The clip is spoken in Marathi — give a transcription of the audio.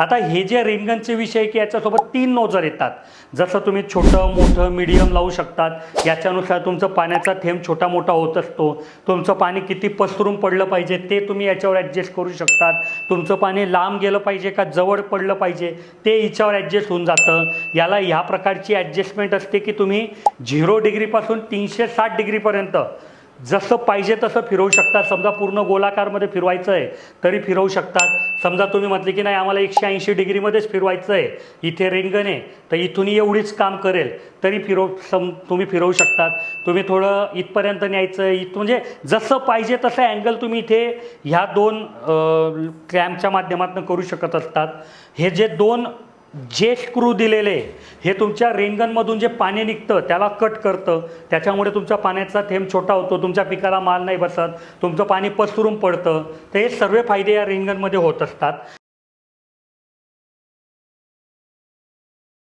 आता हे जे रिंगणचे विषय आहे की याच्यासोबत तीन नोजर येतात. जसं तुम्ही छोटं मोठं मिडियम लावू शकतात. याच्यानुसार तुमचं पाण्याचा थेंब छोटा मोठा होत असतो. तुमचं पाणी किती पसरून पडलं पाहिजे ते तुम्ही याच्यावर ॲडजस्ट करू शकतात. तुमचं पाणी लांब गेलं पाहिजे का जवळ पडलं पाहिजे ते हिच्यावर ॲडजस्ट होऊन जातं. याला ह्या प्रकारची ॲडजस्टमेंट असते की तुम्ही झिरो डिग्रीपासून तीनशे साठ डिग्रीपर्यंत जसं पाहिजे तसं फिरवू शकतात. समजा पूर्ण गोलाकारमध्ये फिरवायचं आहे तरी फिरवू शकतात. समजा तुम्ही म्हटले की नाही आम्हाला एकशे ऐंशी डिग्रीमध्येच फिरवायचं आहे इथे रिंगण आहे तर इथून एवढीच काम करेल. तरी फिरव सम तुम्ही फिरवू शकतात. तुम्ही थोडं इथपर्यंत न्यायचं आहे इथं म्हणजे जसं पाहिजे तसं अँगल तुम्ही इथे ह्या दोन क्रॅम्पच्या माध्यमातून करू शकत असतात. हे जे दोन जे स्क्रू दिलेले हे तुमच्या रेंगणमधून जे पाणी निघतं त्याला कट करतं. त्याच्यामुळे तुमच्या पाण्याचा थेंब छोटा होतो तुमच्या पिकाला माल नाही बसत तुमचं पाणी पसरून पडतं. तर हे सर्व फायदे या रिंगणमध्ये होत असतात.